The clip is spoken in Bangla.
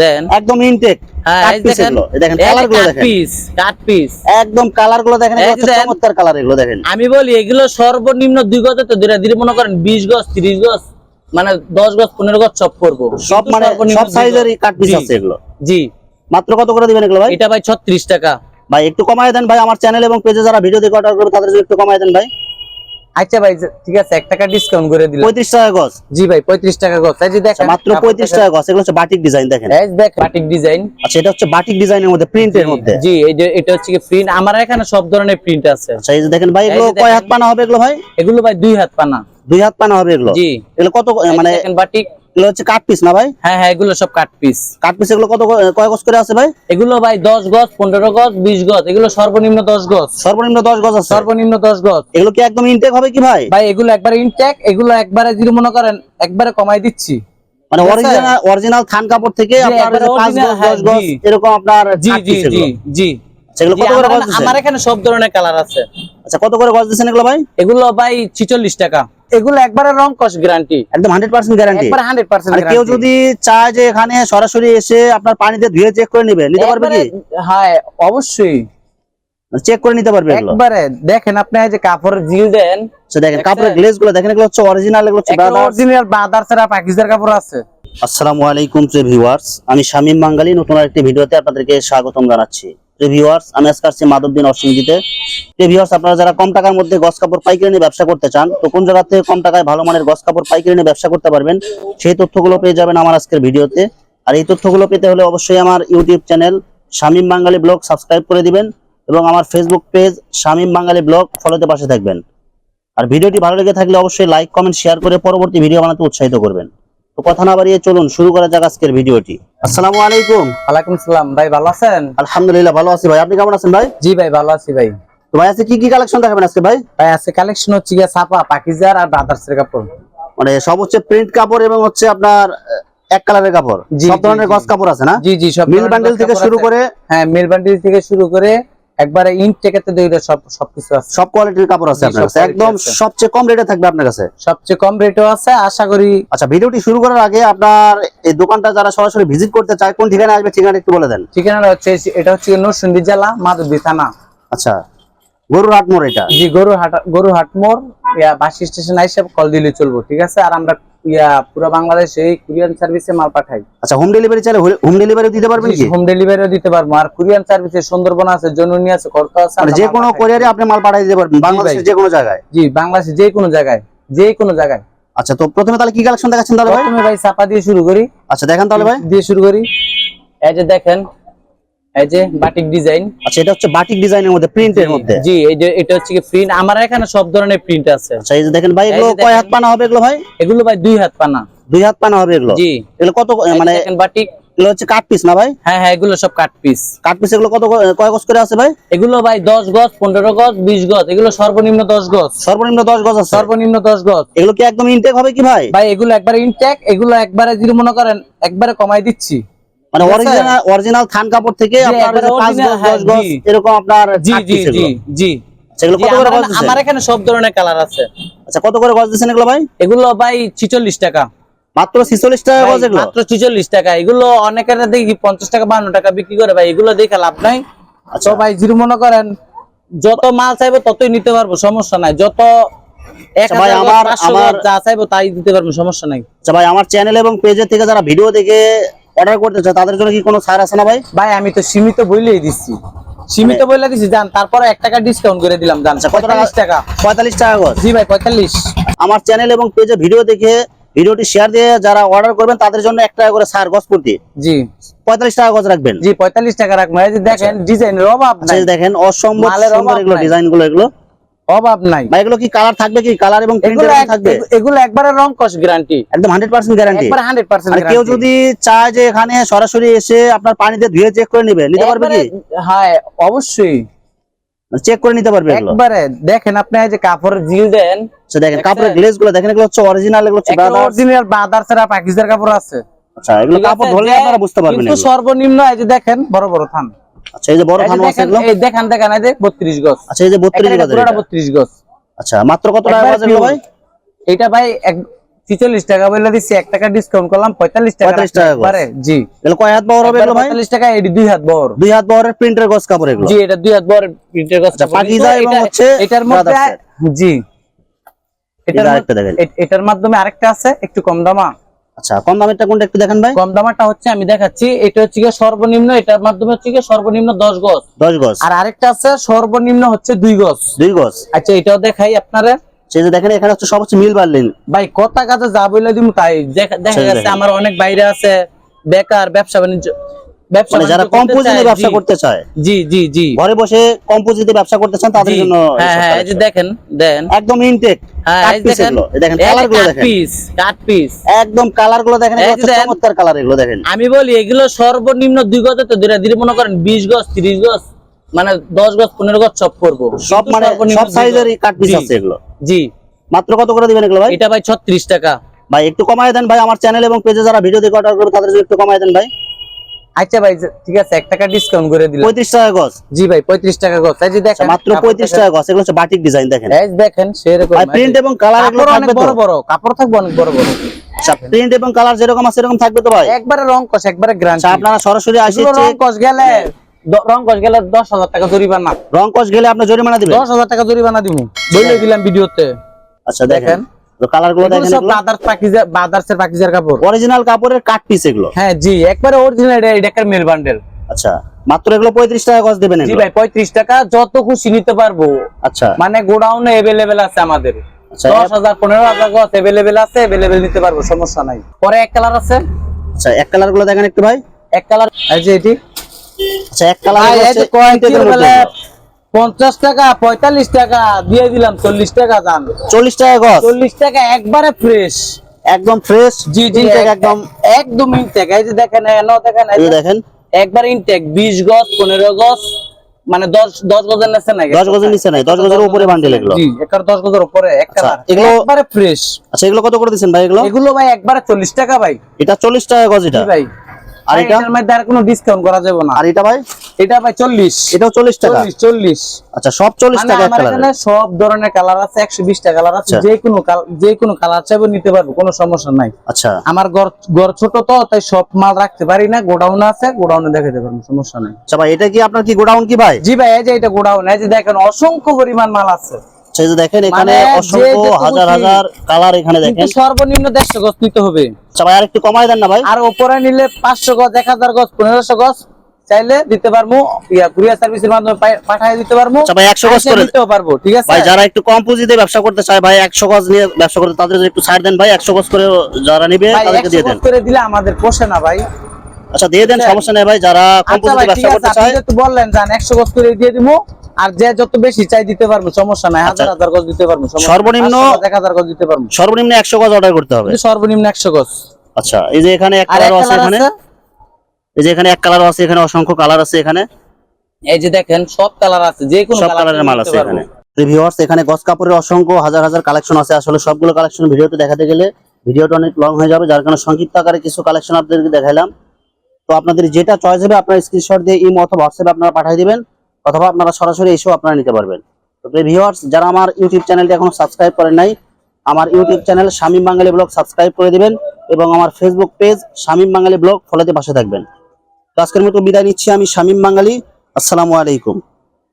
দেন। একদম ইনটেক হ্যাঁ এই দেখেন দেখেন কালারগুলো দেখেন। পিস কাট পিস একদম কালারগুলো দেখেন। চমৎকার কালার এগুলো দেখেন। আমি বলি এগুলো সর্বনিম্ন দুই গজ তো ধীরে ধীরে মনে করেন বিশ গজ তিরিশ গজ মানে দশ গজ পনেরো গজ সব করব। সব মানে সব সাইজেরই কাট পিস জি, আছে এগুলো। জি। মাত্র কত করে দিবেন এগুলো ভাই? এটা ভাই ছত্রিশ টাকা। ভাই একটু কমায় দেন ভাই আমার চ্যানেল এবং পেজে যারা ভিডিও দেখে অর্ডার করবে তাদের জন্য একটু কমায় দেন ভাই। আচ্ছা ভাই ঠিক আছে এক টাকা ডিসকাউন্ট করে দিলাম। পঁয়ত্রিশ টাকা গছ জি ভাই পঁয়ত্রিশ টাকা গছ এই যে আচ্ছা, দেখেন মাত্র পঁয়ত্রিশ টাকা গছ এগুলো হচ্ছে বাটিক ডিজাইন দেখেন। এই দেখ বাটিক ডিজাইন আচ্ছা এটা হচ্ছে বাটিক ডিজাইনের মধ্যে প্রিন্টের মধ্যে। জি এই যে এটা হচ্ছে কি প্রিন্ট আমার এখানে সব ধরনের প্রিন্ট আছে। আচ্ছা এই যে দেখেন ভাই এগুলো কয় হাত পানা হবে এগুলো ভাই? এগুলো ভাই দুই হাত পানা। দুই হাত পানা হবে এগুলো। জি। এগুলো কত মানে বাটিক এগুলো হচ্ছে কাট পিস না ভাই? হ্যাঁ হ্যাঁ এগুলো সব কাট পিস কাট পিস এগুলো কত কয় গজ করে আছে ভাই? এগুলো ভাই দশ গজ পনেরো গজ বিশ গজ এগুলো সর্বনিম্ন দশ গজ। সর্বনিম্ন দশ গজ আছে? সর্বনিম্ন দশ গজ। এগুলো কি একদম ইনটেক হবে কি ভাই? ভাই এগুলো একবারে ইনটেক এগুলো একবারে যদি মনে করেন একবারে কমাই দিচ্ছি। মানে অরিজিনাল অরিজিনাল থান কাপড় থেকে আপনার একবারে এই যে পাঁচ original, গজ হ্যাঁ, গজ এরকম আপনার জি জি জি এগুলো। জি সেগুলো কত করে আমার- গজ আমার এখানে সব ধরনের কালার আছে। আচ্ছা কত করে গজ দিচ্ছেন এগুলো ভাই? এগুলো ভাই ছিচল্লিশ টাকা। এগুলো একবারে রং কস গ্যারান্টি একদম হান্ড্রেড পার্সেন্ট গ্যারান্টি একবার হান্ড্রেড পার্সেন্ট আর কেউ যদি চায় যে এখানে সরাসরি এসে আপনার পানিতে ধুয়ে চেক করে নিবে নিতে পারবে কি? হ্যাঁ অবশ্যই। চেক করে নিতে পারবে একবারে। দেখেন আপনি এই যে কাপড়ের জিল দেন দেখেন কাপড়ের গ্লেজগুলো দেখেন এগুলো হচ্ছে অরিজিনাল এগুলো হচ্ছে অরিজিনাল বাদার ছাড়া পাকিস্তান কাপড় আছে। আসসালামু আলাইকুম প্রিয় ভিউয়ার্স আমি শামীম বাঙ্গালী নতুন আরেকটি ভিডিওতে আপনাদেরকে স্বাগতম জানাচ্ছি। ভিউয়ার্স আমি আজকে আসছি মাধবদিন অসিংজিতে ভিউয়ার্স আপনারা যারা কম টাকার মধ্যে গস কাপড় পাইকারি নিয়ে ব্যবসা করতে চান, তো কোন জায়গা থেকে কম টাকায় ভালো মানের গস কাপড় পাইকারি নিয়ে ব্যবসা করতে পারবেন, সেই তথ্যগুলো পেয়ে যাবেন আমার আজকের ভিডিওতে। আর এই তথ্যগুলো পেতে হলে অবশ্যই আমার YouTube channel Shamim Bangali vlog subscribe করে দিবেন এবং আমার Facebook page Shamim Bangali vlog ফলোতে পাশে থাকবেন। আর ভিডিওটি ভালো লেগে থাকলে অবশ্যই লাইক কমেন্ট শেয়ার করে পরবর্তী ভিডিও বানাতে উৎসাহিত করবেন। তো কথা না বাড়িয়ে চলুন শুরু করা যাক আজকের ভিডিওটি। আসসালামু আলাইকুম। ওয়ালাইকুম সালাম। ভাই ভালো আছেন? আলহামদুলিল্লাহ ভালো আছি ভাই। আপনি কেমন আছেন ভাই? জি ভাই ভালো আছি ভাই। তো ভাই আজকে কি কি কালেকশন দেখাবেন আজকে ভাই? ভাই আছে কালেকশন হচ্ছে গিয়ে ছাপা পাকিজার আর ব্রাদার্সের কাপড়। মানে সব হচ্ছে প্রিন্ট কাপড় এবং হচ্ছে আপনার এক কালারের কাপড়। সব ধরনের। গস কাপড় আছে না? জি জি সব মিল বান্ডেল থেকে শুরু করে হ্যাঁ মিল বান্ডিল থেকে শুরু করে একবারে ইন টেকেতে দুইটা সব সবকিছু আছে। সব কোয়ালিটির কাপড় আছে আপনার কাছে। একদম সবচেয়ে কম রেটে থাকবে আপনার কাছে? সবচেয়ে কম রেটও আছে আশা করি আচ্ছা ভিডিওটি শুরু করার আগে আপনার এই দোকানটা যারা সরাসরি ভিজিট করতে চায় কোন ঠিকানা আসবে ঠিকানা একটু বলে দেন। ঠিকানাটা হচ্ছে এটা হচ্ছে নরসিংদী জেলা মাধবদী থানা। আচ্ছা গরুর হাট মোড় এটা। জি গরু হাট গরু হাট মোড় বাস স্টেশন আইসে কল দিলে চলবো ঠিক আছে? আর আমরা ইয়া পুরো বাংলাদেশে কুরিয়ান সার্ভিসে মাল পাঠাই। আচ্ছা হোম ডেলিভারি চাইলে হোম ডেলিভারি দিতে পারবেন কি? হোম ডেলিভারিও দিতে পারব। আর কুরিয়ান সার্ভিসে সুন্দরবন আছে জনুনি আছে কর্তা আছে মানে যে কোনো পাঠাই। কোরিয়ারে আপনি মাল পাঠিয়ে দিতে পারবেন বাংলাদেশের যে কোনো জায়গায়। জি বাংলাদেশে যে কোনো জায়গায় যে কোনো জায়গায়। আচ্ছা তো প্রথমে তাহলে কি কালেকশন দেখাচ্ছেন তাহলে ভাই? প্রথমে ভাই চাপা দিয়ে শুরু করি। আচ্ছা দেখেন তাহলে ভাই। দিয়ে শুরু করি। এই যে দেখেন এই যে বাটিক ডিজাইন আচ্ছা এটা হচ্ছে বাটিক ডিজাইনের মধ্যে প্রিন্টের মধ্যে? জি এই যে এটা হচ্ছে কি প্রিন্ট আমার এখানে সব ধরনের প্রিন্ট আছে। আচ্ছা এই যে দেখেন ভাই এগুলো কয় হাত পানা হবে এগুলো ভাই? এগুলো ভাই দুই হাত পানা দুই হাত পানা হবে এগুলো? জি। এগুলো কত মানে দেখেন বাটিক এগুলো হচ্ছে কাট পিস না ভাই? হ্যাঁ হ্যাঁ এগুলো সব কাট পিস কাট পিস এগুলো কত কয় গজ করে আছে ভাই? এগুলো ভাই দশ গজ পনেরো গজ বিশ গজ। এগুলো সর্বনিম্ন দশ গজ। সর্বনিম্ন দশ গজ আছে? সর্বনিম্ন দশ গজ। এগুলো কি একদম ইনটেক হবে কি ভাই? ভাই এগুলো একবারে ইনটেক এগুলো একবারে যদি মনে করেন একবারে কমাই দিচ্ছি। মানে অরিজিনাল অরিজিনাল থান কাপড় থেকে আপনার একবারে এই যে পাঁচ original, গজ দশ গজ এরকম আপনার জি জি জি জি। সেগুলো কত করে গজ আমার এখানে সব ধরনের কালার আছে। আচ্ছা কত করে গজ দিচ্ছেন এগুলো ভাই? এগুলো ভাই ছিচল্লিশ টাকা। মাত্র ছিচল্লিশ টাকা গজ এগুলো মাত্র ছিচল্লিশ টাকা। এগুলো অনেকের দেখি পঞ্চাশ টাকা বান্ন টাকা বিক্রি করে ভাই। এগুলো দেখে লাভ নাই। আচ্ছা। ভাই যদি মনে করেন যত মাল চাইব ততই নিতে পারব সমস্যা নাই। যত আচ্ছা ভাই, আমার- আমার- যা চাইব তাই দিতে পারব সমস্যা নাই। আচ্ছা ভাই আমার চ্যানেল এবং পেজের থেকে যারা ভিডিও দেখে অর্ডার করতে চায় তাদের জন্য কি কোনো ছাড় আছে না ভাই? ভাই আমি তো সীমিত বইলেই দিচ্ছি। সীমিত বইলে দিছি জান তারপরে এক টাকা ডিসকাউন্ট করে দিলাম জান আচ্ছা, কত টাকা? পঁয়তাল্লিশ টাকা। পঁয়তাল্লিশ টাকা গজ? জি ভাই পঁয়তাল্লিশ। আমার চ্যানেল এবং পেজে ভিডিও দেখে ভিডিওটি শেয়ার দিয়ে যারা অর্ডার করবেন তাদের জন্য এক টাকা করে সার গজ প্রতি। জি। পঁয়তাল্লিশ টাকা গজ রাখবেন। জি পঁয়তাল্লিশ টাকা রাখবেন দেখেন ডিজাইনের অভাব আচ্ছা, দেখেন অসম্ভব ডিজাইনগুলো এগুলো। অভাব নাই। ভাই এগুলো কি কালার থাকবে কি? কালার এবং এগুলো থাকবে? এগুলো একবারে রং কস গ্যারান্টি একদম হান্ড্রেড পার্সেন্ট গ্যারান্টি একবারে হান্ড্রেড পার্সেন্ট আর কেউ যদি চায় যে এখানে সরাসরি এসে আপনার পানিতে ধুয়ে চেক করে নিবে নিতে পারবে কি? হ্যাঁ অবশ্যই। চেক করে নিতে পারবে একবারে। দেখেন আপনি যে কাপড়ের জিল দেন আচ্ছা দেখেন কাপড়ের গ্লেজগুলো দেখেন এগুলো হচ্ছে অরিজিনাল এগুলো হচ্ছে। অরিজিনাল বাদার ছাড়া পাকিস্তান কাপড় আছে। আচ্ছা এগুলো কাপড় ধরলে আপনারা বুঝতে পারবেন কিন্তু সর্বনিম্ন এই যে দেখেন বড় বড় থান। আচ্ছা এই যে বড় এগুলো? এই দেখেন দেখেন এই যে 32 গজ। আচ্ছা এই যে 32 এখানে গজের পুরোটা 32 গজ। আচ্ছা মাত্র কত টাকা গজ pure। ভাই? এটা ভাই এক ছিচল্লিশ টাকা বলে দিচ্ছি এক টাকা ডিসকাউন্ট করলাম পঁয়তাল্লিশ টাকা 45 টাকা গজ। পারে? জি। এগুলো কয় হাত বহর হবে এগুলো ভাই? পঁয়তাল্লিশ টাকা এটি দুই হাত বড়। দুই হাত বহরের প্রিন্টের গস কাপড় এগুলো। জি এটা দুই হাত বড় প্রিন্টের কাজ আচ্ছা, পাকিজা এবং হচ্ছে এটার মধ্যে জি। এটার মধ্যে- আরেকটা এটার মাধ্যমে আরেকটা আছে একটু কম দামা। আচ্ছা কম দামেরটা কোনটা একটু দেখেন ভাই? কম দামেরটা হচ্ছে আমি দেখাচ্ছি এটা হচ্ছে গিয়ে সর্বনিম্ন এটার মাধ্যমে হচ্ছে গিয়ে সর্বনিম্ন দশ গজ। দশ গজ। আর আরেকটা আছে সর্বনিম্ন হচ্ছে 2 গজ। 2 গজ। আচ্ছা এটাও দেখাই আপনারা। সেই যে দেখেন এখানে হচ্ছে সব হচ্ছে মিল বাড়লেন। ভাই কথা কাজে যা বলে দিমু তাই। দেখা গেছে আমার অনেক বাইরে আছে বেকার ব্যবসা বাণিজ্য। মানে যারা কম ব্যবসা করতে চায়। জি জি জি। ঘরে বসে কম পুঁজিতে ব্যবসা করতে চান তাদের জন্য হ্যাঁ হ্যাঁ এই যে দেখেন দেন। একদম ইনটেক হ্যাঁ এই দেখেন দেখেন কালারগুলো দেখেন। পিস কাট পিস একদম কালারগুলো দেখেন। চমৎকার কালার এগুলো দেখেন। আমি বলি এগুলো সর্বনিম্ন দুই গজে তো ধীরে ধীরে মনে করেন বিশ গজ তিরিশ গজ মানে দশ গজ পনেরো গজ সব করব। সব মানে সব সাইজেরই কাট পিস আছে এগুলো। জি। মাত্র কত করে দিবেন এগুলো ভাই? এটা ভাই ছত্রিশ টাকা। ভাই একটু কমায় দেন ভাই আমার চ্যানেল এবং পেজে যারা ভিডিও দেখে অর্ডার করবে তাদের জন্য একটু কমায় দেন ভাই। আচ্ছা ভাই ঠিক আছে এক টাকা ডিসকাউন্ট করে দিলাম। পঁয়ত্রিশ টাকা গজ। জি ভাই পঁয়ত্রিশ টাকা গজ। এই যে আচ্ছা, দেখেন মাত্র পঁয়ত্রিশ টাকা গজ এগুলো হচ্ছে বাটিক ডিজাইন দেখেন। এই দেখেন সেরকম প্রিন্ট এবং কালার এগুলো অনেক বড় বড় কাপড় থাকবে অনেক বড় বড়। আচ্ছা প্রিন্ট এবং কালার যেরকম আছে এরকম থাকবে তো ভাই? একবারে রং কষ একবারে গ্রান্ট আচ্ছা আপনারা সরাসরি আসে রং কষ গেলে দ- রং কষ গেলে দশ হাজার টাকা জরিমানা। রং কস গেলে আপনি জরিমানা দিবেন। দশ হাজার টাকা জরিমানা দিব। বলে দিলাম ভিডিওতে। আচ্ছা দেখেন। কালারগুলো দেখেন সব বাদার্স পাকিজা বাদার্সের পাকিজার কাপড়। অরিজিনাল কাপড়ের কাট পিস এগুলো? হ্যাঁ জি একবারে অরিজিনাল এটা এটা মেল বান্ডেল আচ্ছা মাত্র এগুলো পঁয়ত্রিশ টাকা গজ দেবেন জি ভাই পঁয়ত্রিশ টাকা যত খুশি নিতে পারব। আচ্ছা। মানে গোডাউনে আছে আমাদের। আচ্ছা দশ হাজার পনেরো হাজার গছ এভেলেবেল আছে এভেলেবেল নিতে পারব সমস্যা নাই। পরে এক কালার আছে। আচ্ছা এক কালারগুলো দেখেন একটু ভাই। এক কালার এই যে এটি। আচ্ছা এক কালার পঞ্চাশ টাকা পঁয়তাল্লিশ টাকা দিয়ে দিলাম চল্লিশ টাকা দাম। চল্লিশ টাকা গছ? চল্লিশ টাকা একবারে ফ্রেশ একদম ফ্রেশ জি জি একদম একদম ইনটেক এই যে দেখেন এনো দেখেন এই দেখেন। একবার ইনটেক বিশ গজ পনেরো গজ মানে দশ দশ গজের নিচে নাই। দশ গজের নিচে নাই দশ গজের উপরে বান্ডেল এগুলো। জি একবার দশ গজের উপরে এক আচ্ছা, এগুলো- একবারে ফ্রেশ আচ্ছা এগুলো কত করে দিচ্ছেন ভাই এগুলো? এগুলো ভাই একবারে চল্লিশ টাকা ভাই। এটা চল্লিশ টাকা গজ এটা? জি ভাই। আর আর এটা? এটার মধ্যে আর কোনো ডিসকাউন্ট করা যাবে না। আর এটা ভাই? এটা ভাই চল্লিশ। এটাও চল্লিশ টাকা? চল্লিশ চল্লিশ। আচ্ছা সব চল্লিশ মানে টাকা এখানে সব ধরনের কালার আছে কালার আছে আচ্ছা। যে কোনো যে কোনো কালার চাইব নিতে পারব কোনো সমস্যা নাই। আচ্ছা। আমার ঘর ঘর ছোট তো তাই সব মাল রাখতে পারি না গোডাউন আছে গোডাউনে দেখাতে পারব সমস্যা নাই। আচ্ছা ভাই এটা কি আপনার কি গোডাউন কি ভাই? জি ভাই এই যে এটা গোডাউন এই যে দেখেন অসংখ্য পরিমাণ মাল আছে। সেই যে দেখেন এখানে মানে অসংখ্য হাজার হাজার কালার এখানে দেখেন। সর্বনিম্ন দেড়শো গজ নিতে হবে। আচ্ছা ভাই আর একটু কমাই দেন না ভাই। আর উপরে নিলে পাঁচশো গজ এক হাজার গজ পনেরোশো গজ চাইলে দিতে পারব ইয়া কুরিয়ার সার্ভিসের মাধ্যমে পাঠায় দিতে পারব। আচ্ছা ভাই একশো গজ করে নিতেও পারব ঠিক আছে? ভাই যারা একটু কম পুঁজিতে ব্যবসা করতে চায় ভাই একশো গজ নিয়ে ব্যবসা করতে তাদের জন্য একটু ছাড় দেন ভাই একশো গজ করে যারা নিবে তাদেরকে 100 দিয়ে দেন। করে দিলে আমাদের পোষে না ভাই। আচ্ছা দিয়ে দেন সমস্যা নেই ভাই যারা কম আচ্ছা পুঁজিতে ব্যবসা করতে আপনি চায় বললেন যান একশো গজ করে দিয়ে দিবো। আর যে যত বেশি চাই দিতে পারব সমস্যা নাই হাজার আচ্ছা। হাজার গজ দিতে পারব সর্বনিম্ন- 500 গজ, হাজার দিতে পারব। সর্বনিম্ন একশো গজ অর্ডার করতে হবে। সর্বনিম্ন একশো গজ। আচ্ছা এই যে এখানে এক কালার আছে এখানে। এই যে এখানে এক কালার আছে এখানে অসংখ্য কালার আছে এখানে। এই যে দেখেন সব কালার আছে যে কোনো সব কালারের মাল আছে এখানে। ভিউয়ার্স এখানে গস কাপড়ের অসংখ্য হাজার হাজার কালেকশন আছে। আসলে সবগুলো কালেকশন ভিডিওতে দেখাতে গেলে ভিডিওটা অনেক লং হয়ে যাবে যার কারণে সংক্ষিপ্ত আকারে কিছু কালেকশন আপনাদেরকে দেখাইলাম। তো আপনাদের যেটা চয়েস হবে আপনারা স্ক্রিনশট দিয়ে ইমো অথবা হোয়াটসঅ্যাপে আপনারা পাঠিয়ে দিবেন অথবা আপনারা সরাসরি এসেও আপনারা নিতে পারবেন। তো ভিউয়ার্স যারা আমার ইউটিউব চ্যানেলটি এখনও সাবস্ক্রাইব করেন নাই আমার YouTube channel Shamim Bangali blog subscribe করে দিবেন এবং আমার Facebook page Shamim Bangali blog ফলোতে পাশে থাকবেন। আজকের মতো বিদায় নিচ্ছি আমি শামীম বাঙালি আসসালামু আলাইকুম।